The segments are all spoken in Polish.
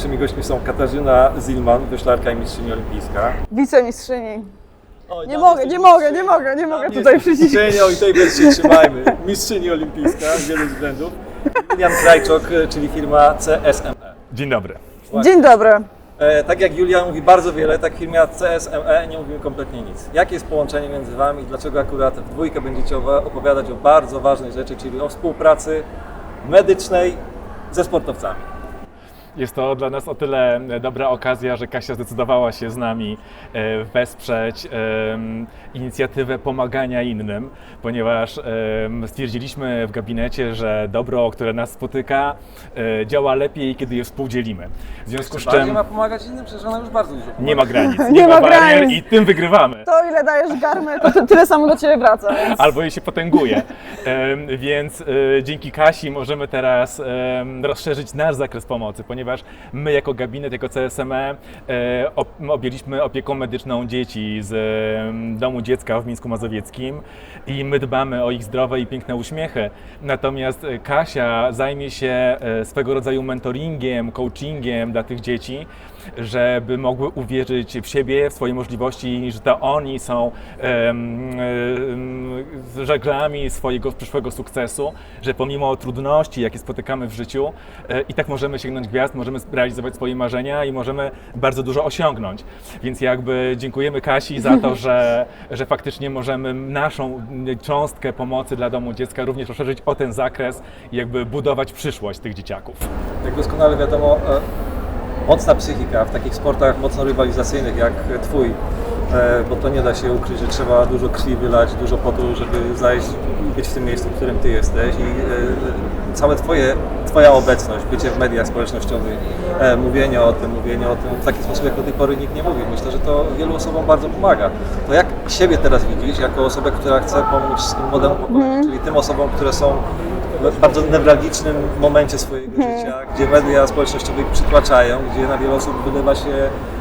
Naszymi gośćmi są Katarzyna Zilman, wyślarka i mistrzyni olimpijska. Wicemistrzyni. Oj, Nie mogę, nie mogę, nie mogę, nie mogę tutaj przyjść. mistrzynią i tej bez się trzymajmy. Mistrzyni olimpijska z wielu względów. Julian Krajczok, e, czyli firma CSME. Dzień dobry. Dzień dobry. E, tak jak Julian mówi bardzo wiele, tak firma CSME nie mówimy kompletnie nic. Jakie jest połączenie między Wami i dlaczego akurat w dwójkę będziecie opowiadać o bardzo ważnej rzeczy, czyli o współpracy medycznej ze sportowcami? Jest to dla nas o tyle dobra okazja, że Kasia zdecydowała się z nami e, wesprzeć em, inicjatywę pomagania innym, ponieważ stwierdziliśmy w gabinecie, że dobro, które nas spotyka, e, działa lepiej, kiedy je współdzielimy. W związku z czym ma pomagać innym, przecież ona już bardzo dużo pomaga. nie ma granic, nie, Nie ma barier granic. i tym wygrywamy. To ile dajesz garmy, to ty- tyle samo do ciebie wraca. Więc... albo jej się potęguje. Więc e, dzięki Kasi możemy teraz rozszerzyć nasz zakres pomocy, ponieważ my jako gabinet, jako CSME e, ob- objęliśmy opieką medyczną dzieci z domu dziecka w Mińsku Mazowieckim i my dbamy o ich zdrowe i piękne uśmiechy. Natomiast e, Kasia zajmie się e, swego rodzaju mentoringiem, coachingiem dla tych dzieci, żeby mogły uwierzyć w siebie, w swoje możliwości, że to oni są żaglami swojego przyszłego sukcesu, że pomimo trudności, jakie spotykamy w życiu, i tak możemy sięgnąć gwiazd, możemy realizować swoje marzenia i możemy bardzo dużo osiągnąć. Więc jakby dziękujemy Kasi za to, że, że faktycznie możemy naszą cząstkę pomocy dla domu dziecka również rozszerzyć o ten zakres i jakby budować przyszłość tych dzieciaków. Jak doskonale wiadomo, e, mocna psychika w takich sportach mocno rywalizacyjnych jak Twój, e, bo to nie da się ukryć, że trzeba dużo krwi wylać, dużo potu, żeby zajść i być w tym miejscu, w którym Ty jesteś i e, całe twoje, Twoja obecność, bycie w mediach społecznościowych, e, mówienie o tym, mówienie o tym w taki sposób, jak do tej pory nikt nie mówił. Myślę, że to wielu osobom bardzo pomaga. To jak siebie teraz widzisz, jako osobę, która chce pomóc młodemu pokoleniu, czyli tym osobom, które są bardzo newralgicznym momencie swojego życia, gdzie media społecznościowe ich przytłaczają, gdzie na wiele osób wylewa się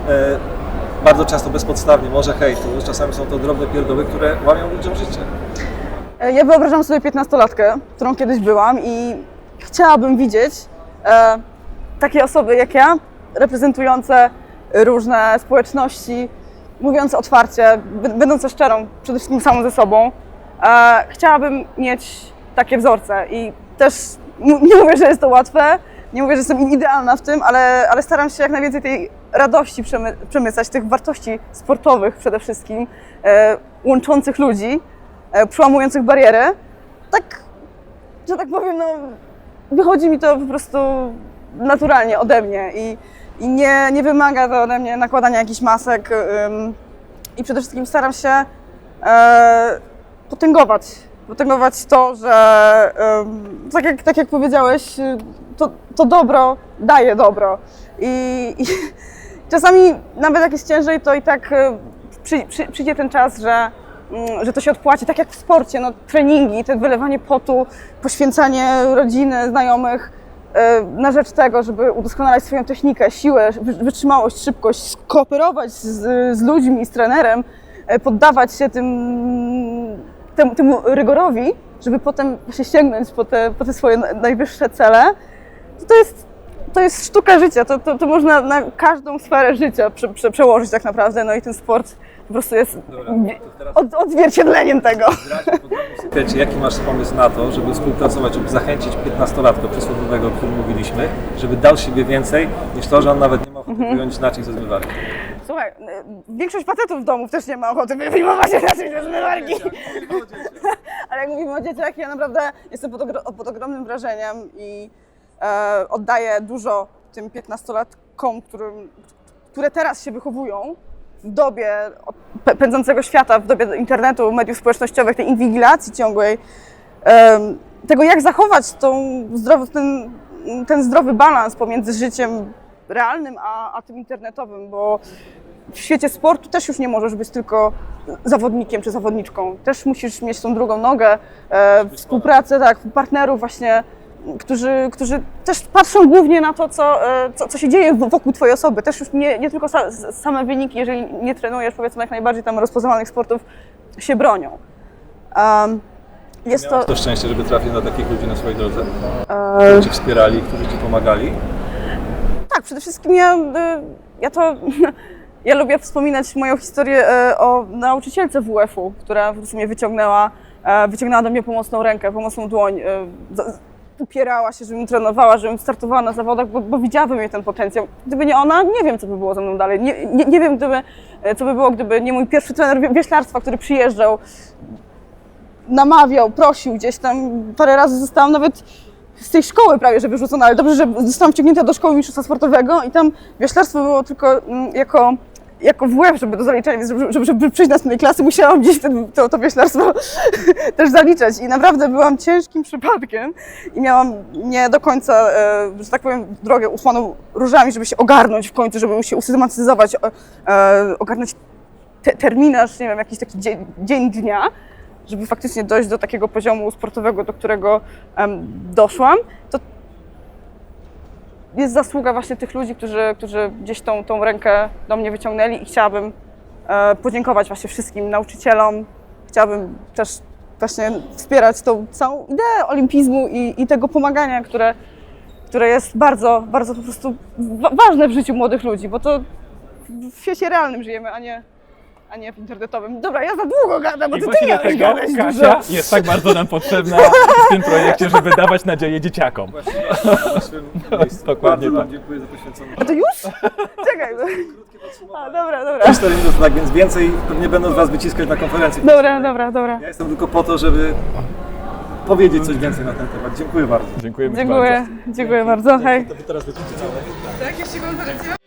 e, bardzo często bezpodstawnie może hejtu, czasami są to drobne pierdoły, które łamią ludziom życie. E, Ja wyobrażam sobie 15-latkę, którą kiedyś byłam i chciałabym widzieć e, takie osoby jak ja, reprezentujące różne społeczności, mówiąc otwarcie, będące szczerą, przede wszystkim samą ze sobą. E, chciałabym mieć takie wzorce i też nie mówię, że jest to łatwe, nie mówię, że jestem idealna w tym, ale, ale staram się jak najwięcej tej radości przemy, przemycać, tych wartości sportowych przede wszystkim, e, łączących ludzi, e, przełamujących bariery. Tak, że tak powiem, no, wychodzi mi to po prostu naturalnie ode mnie i, i nie, nie wymaga to ode mnie nakładania jakichś masek ym, i przede wszystkim staram się e, potęgować, potęgować to, że tak, jak, tak jak powiedziałeś, y, to, to dobro daje dobro. I, i czasami nawet jak jest ciężej, to i tak y, przy, przy, przyjdzie ten czas, że, mm, że to się odpłaci, tak jak w sporcie, no, treningi, te wylewanie potu, poświęcanie rodziny, znajomych y, na rzecz tego, żeby udoskonalać swoją technikę, siłę, wy- wytrzymałość, szybkość, skooperować z, z ludźmi, z trenerem, poddawać się tym, temu, temu rygorowi, żeby potem się sięgnąć po te, po te swoje na- najwyższe cele, to, to jest to jest sztuka życia, to, to, to można na każdą sferę życia prze, prze, przełożyć tak naprawdę, no i ten sport po prostu jest Dobra, od, odzwierciedleniem tego. Wiecie, jaki masz pomysł na to, żeby współpracować, żeby zachęcić 15-latka przysłowiowego, o którym mówiliśmy, żeby dał siebie więcej niż to, że on nawet nie ma ochoty wyjąć naczyń ze zmywarki. Słuchaj, y, większość facetów w domu też nie ma ochoty wyjmować się raczej ze zmywarki. Ale jak mówimy o dzieciach, ja naprawdę jestem pod, ogro- pod ogromnym wrażeniem i e, oddaję dużo tym 15-latkom, którym, które teraz się wychowują w dobie pędzącego świata, w dobie internetu, mediów społecznościowych, tej inwigilacji ciągłej, tego jak zachować tą zdrowy, ten, ten zdrowy balans pomiędzy życiem realnym a, a tym internetowym, bo w świecie sportu też już nie możesz być tylko zawodnikiem czy zawodniczką. Też musisz mieć tą drugą nogę, e, współpracę, tak, partnerów właśnie, którzy, którzy też patrzą głównie na to, co, e, co, co się dzieje wokół Twojej osoby. Też już nie, nie tylko sa, same wyniki, jeżeli nie trenujesz, powiedzmy, jak najbardziej tam rozpoznawalnych sportów, się bronią. Um, jest to... To szczęście, żeby trafić na takich ludzi na swojej drodze, E, którzy Ci wspierali, którzy Ci pomagali. Tak, przede wszystkim ja, y, ja to. Ja lubię wspominać moją historię e, o nauczycielce WF-u, która prostu mnie wyciągnęła, e, wyciągnęła do mnie pomocną rękę, pomocną dłoń. za- Upierała się, żebym trenowała, żebym startowała na zawodach, bo, bo widziała we mnie ten potencjał. Gdyby nie ona, nie wiem, co by było ze mną dalej. Nie, nie, nie wiem, gdyby, e, co by było, gdyby nie mój pierwszy trener wie- wioślarstwa, który przyjeżdżał, namawiał, prosił gdzieś tam. Parę razy zostałam nawet z tej szkoły prawie, że wyrzucona, ale dobrze, że zostałam wciągnięta do szkoły mistrzostwa sportowego i tam wioślarstwo było tylko mm, jako, jako WF, żeby zaliczenia, więc żeby, żeby, przyjść na następnej klasy, musiałam gdzieś ten, to, to wioślarstwo też zaliczać. I naprawdę byłam ciężkim przypadkiem i miałam nie do końca, e, że tak powiem, drogę usłaną różami, żeby się ogarnąć w końcu, żeby się usystematyzować, e, ogarnąć te, terminarz, nie wiem, jakiś taki dzień, dzień dnia, żeby faktycznie dojść do takiego poziomu sportowego, do którego doszłam, to jest zasługa właśnie tych ludzi, którzy, którzy gdzieś tą, tą rękę do mnie wyciągnęli i chciałabym e, podziękować właśnie wszystkim nauczycielom. Chciałabym też właśnie wspierać tą całą ideę olimpizmu i, i tego pomagania, które, które jest bardzo, bardzo po prostu wa- ważne w życiu młodych ludzi, bo to w świecie realnym żyjemy, a nie, a nie w internetowym. Dobra, ja za długo gadam, bo I ty właśnie miałeś dlatego gadać Kasia dużo. jest tak bardzo nam potrzebna w tym projekcie, żeby dawać nadzieję dzieciakom. Właśnie na swym miejscu. Dokładnie Bardzo tak. Wam dziękuję za poświęcony A to już? Czekaj. no. Krótkie A, podsumowanie. dobra, dobra. 4 minuty, tak więc więcej pewnie będą z Was wyciskać na konferencji. Dobra, dobra, dobra. Ja jestem tylko po to, żeby powiedzieć coś więcej na ten temat. Dziękuję bardzo. Dziękujemy Ci Dziękuję, bardzo. dziękuję bardzo. Hej. To teraz wyciągnąć. Tak, jeszcze konferencja?